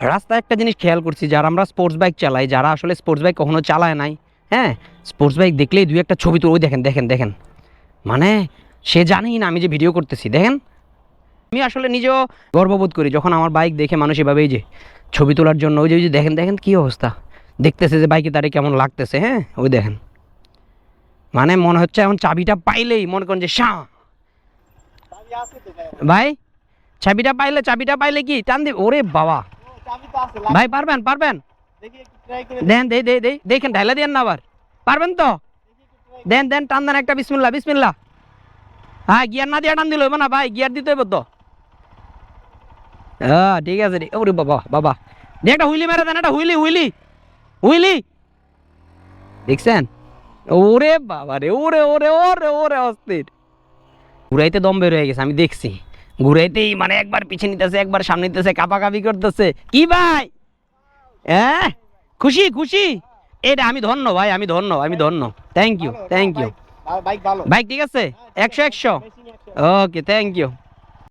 রাস্তায় একটা জিনিস খেয়াল করছি, যারা আমরা স্পোর্টস বাইক চালাই, যারা আসলে স্পোর্টস বাইক কখনো চালায় নাই হ্যাঁ? স্পোর্টস বাইক দেখলেই দুই একটা ছবি তো ওই দেখেন দেখেন দেখেন। মানে সে জানেই না আমি যে ভিডিও করতেছি, দেখেন? আমি আসলে নিজেও গর্ববোধ করি, যখন আমার বাইক দেখে মানুষ এভাবেই যে ছবি তোলার জন্য, ওই যে ওই যে দেখেন দেখেন কী অবস্থা? দেখতেছে যে বাইকে তারে কেমন লাগতেছে হ্যাঁ? ওই দেখেন। মানে মনে হচ্ছে এখন চাবিটা পাইলেই মনে করেন যে শাঁ ভাই, চাবিটা পাইলে চাবিটা পাইলে কি টান দিব? ওরে বাবা! ভাই পারবেন পারবেন? দেন দে দে দে দেখেন ঢাইলা দেন না আবার। পারবেন তো? দেন দেন টান দেন একটা বিসমিল্লা বিসমিল্লা হ্যাঁ গিয়ার না দিয়ে টান দিল না ভাই গিয়ার দিতে হইব তো। হ্যাঁ ঠিক আছে রে। ওরে বাবা বাবা। দে একটা হুইলি মেরে দেন একটা হুইলি হুইলি। হুইলি। দেখছেন? ওরে বাবা রে ওরে ওরে ওরে ওরে অস্থির। ঘুরাইতে দম বের হয়ে গেছে আমি দেখছি। ঘুরাইতেই মানে একবার পিছিয়ে নিতেছে একবার সামনে নিতেছে কাপাকাপি করতেছে। কি ভাই? হ্যাঁ? খুশি খুশি? এটা আমি ধন্য ভাই আমি ধন্য আমি ধন্য। Thank you thank you bike ঠিক আছে? একশো একশো। একশো। Okay thank you